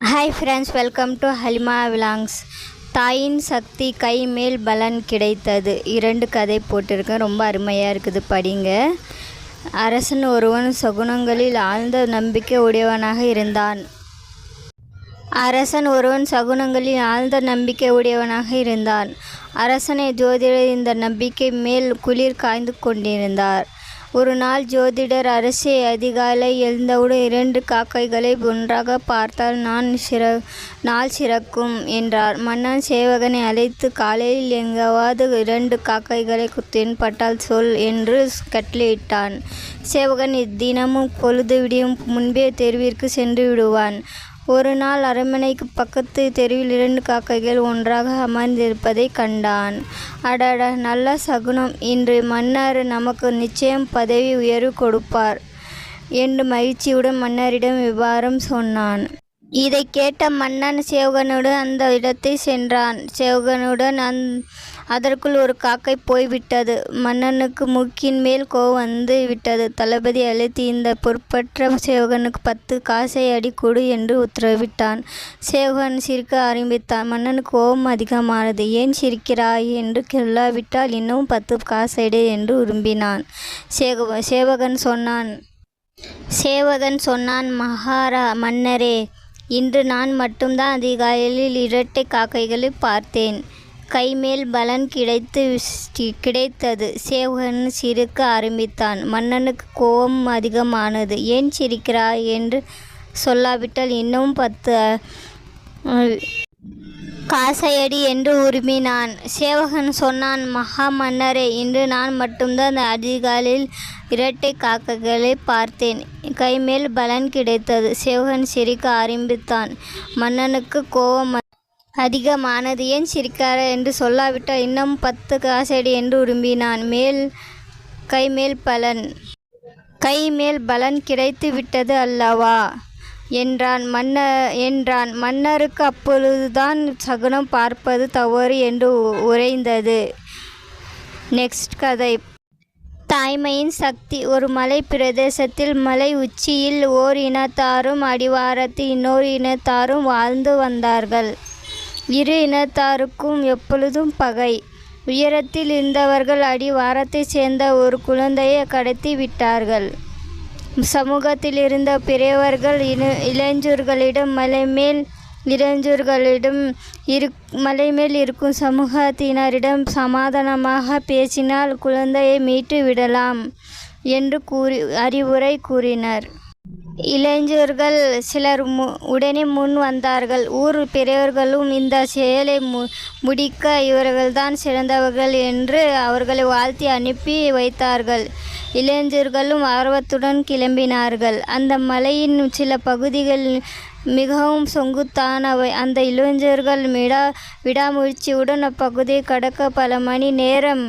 Hi friends welcome to Halima vlogs தாயின் சக்தி கை மேல் பலன் கிடைத்தது. இரண்டு கதை போட்டிருக்கேன். ரொம்ப அருமையாக இருக்குது படிங்க. அரசன் ஒருவன் சகுனங்களில் ஆழ்ந்த நம்பிக்கை உடையவனாக இருந்தான். அரசன் ஒருவன் சகுனங்களில் ஆழ்ந்த நம்பிக்கை உடையவனாக இருந்தான். அரசனை ஜோதிடர் இந்த நம்பிக்கை மேல் குளிர் காய்ந்து கொண்டிருந்தார். ஒரு நாள் ஜோதிடர் அரசே அதிகாலை எழுந்தவுடன் இரண்டு காக்கைகளை ஒன்றாக பார்த்தால் நான் சிற நாள் சிறக்கும் என்றார். மன்னன் சேவகனை அழைத்து காலையில் எங்காவது இரண்டு காக்கைகளை தென்பட்டால் சொல் என்று கட்டளையிட்டான். சேவகன் தினமும் பொழுது விடியும் முன்பே தெருவிற்கு சென்று விடுவான். ஒரு நாள் அரண்மனைக்கு பக்கத்து தெருவில் இரண்டு காக்கைகள் ஒன்றாக அமர்ந்திருப்பதை கண்டான். அடட நல்ல சகுனம். இன்று மன்னர் நமக்கு நிச்சயம் பதவி உயர்வு கொடுப்பார். என்று மகிழ்ச்சியுடன் மன்னரிடம் விவரம் சொன்னான். இதை கேட்ட மன்னன் சேவகனுடன் அந்த இடத்தை சென்றான். சேவகனுடன் அந் அதற்குள் ஒரு காக்கை போய்விட்டது. மன்னனுக்கு மூக்கின் மேல் கோவம் வந்து விட்டது. தளபதி அழைத்து இந்த பொறுப்பற்ற சேவகனுக்கு பத்து காசை அடி கொடு என்று உத்தரவிட்டான். சேவகன் சிரிக்க ஆரம்பித்தான். மன்னனுக்கு கோபம் அதிகமானது. ஏன் சிரிக்கிறாய்? என்று சொல்லாவிட்டால் இன்னும் பத்து காசைடு என்று விரும்பினான். சேவ சேவகன் சொன்னான் சேவகன் சொன்னான் மகாரா மன்னரே இன்று நான் மட்டும்தான் அதிகாலையில் இரட்டை காக்கைகளை பார்த்தேன். கைமேல் பலன் கிடைத்து கிடைத்தது. சேவகன் சிரிக்க ஆரம்பித்தான். மன்னனுக்கு கோபம் அதிகமானது. ஏன் சிரிக்கிறாய் என்று சொல்லாவிட்டால் இன்னும் பத்து காசையடி என்று உருமினான். சேவகன் சொன்னான் மகா மன்னரே இன்று நான் மட்டும்தான் அதிகாலையில் இரட்டை காக்கைகளை பார்த்தேன். கைமேல் பலன் கிடைத்தது. சேவகன் சிரிக்க ஆரம்பித்தான். மன்னனுக்கு கோபம் அதிகமானது ஏன் சிரிக்கார என்று சொல்லாவிட்டால் இன்னும் பத்து காசடி என்று விரும்பினான் மேல் கைமேல் பலன். கைமேல் பலன் கிடைத்து விட்டது அல்லவா? என்றான் மன்ன என்றான் மன்னருக்கு அப்பொழுதுதான் சகுனம் பார்ப்பது தவறு என்று உரைந்தது நெக்ஸ்ட் கதை. தாய்மையின் சக்தி. ஒரு மலை பிரதேசத்தில் மலை உச்சியில் ஓர் இனத்தாரும் அடிவாரத்தில் இன்னொரு இனத்தாரும் வாழ்ந்து வந்தார்கள். இரு இனத்தாருக்கும் எப்பொழுதும் பகை. உயரத்தில் இருந்தவர்கள் அடிவாரத்தைச் சேர்ந்த ஒரு குழந்தையை கடத்தி விட்டார்கள். சமூகத்தில் இருந்த பெரியவர்கள் இளைஞர்களிடம் மலை மேல் இளைஞர்களிடம் இரு மலைமேல் இருக்கும் சமூகத்தினரிடம் சமாதானமாக பேசினால் குழந்தையை மீட்டு விடலாம் என்று கூறி அறிவுரை கூறினர். இளைஞர்கள் சிலர் மு உடனே முன் வந்தார்கள். ஊர் பெரியவர்களும் இந்த செயலை மு முடிக்க இவர்கள்தான் சிறந்தவர்கள் என்று அவர்களை வாழ்த்தி அனுப்பி வைத்தார்கள். இளைஞர்களும் ஆர்வத்துடன் கிளம்பினார்கள். அந்த மலையின் சில பகுதிகள் மிகவும் சொங்குத்தானவை அந்த இளைஞர்கள் விடா விடாமுயற்சியுடன் அப்பகுதியை கடக்க பல மணி நேரம்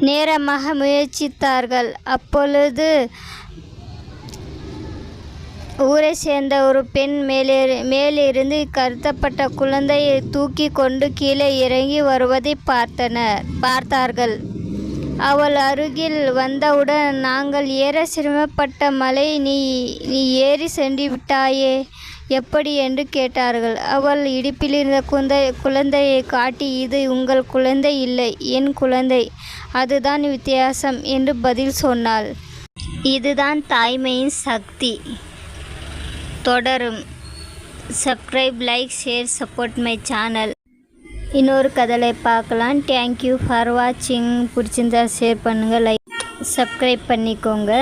நேரமாக முயற்சித்தார்கள். அப்பொழுது ஊரை சேர்ந்த ஒரு பெண் மேலே மேலிருந்து கருத்தப்பட்ட குழந்தையை தூக்கி கொண்டு கீழே இறங்கி வருவதை பார்த்தனர் பார்த்தார்கள். அவள் அருகில் வந்தவுடன் நாங்கள் ஏற சிரமப்பட்ட மலை நீ நீ ஏறி சென்று விட்டாயே. எப்படி என்று கேட்டார்கள். அவள் இடுப்பில் இருந்த குந்தை குழந்தையை காட்டி இது உங்கள் குழந்தை இல்லை என் குழந்தை. அதுதான் வித்தியாசம் என்று பதில் சொன்னாள். இதுதான் தாய்மையின் சக்தி. தொடரும். Subscribe like share support my channel இன்னொரு கதலை பார்க்கலாம். தேங்க்யூ ஃபார் வாட்சிங் பிடிச்சிருந்தா ஷேர் பண்ணுங்கள் லைக் சப்ஸ்கிரைப் பண்ணிக்கோங்க.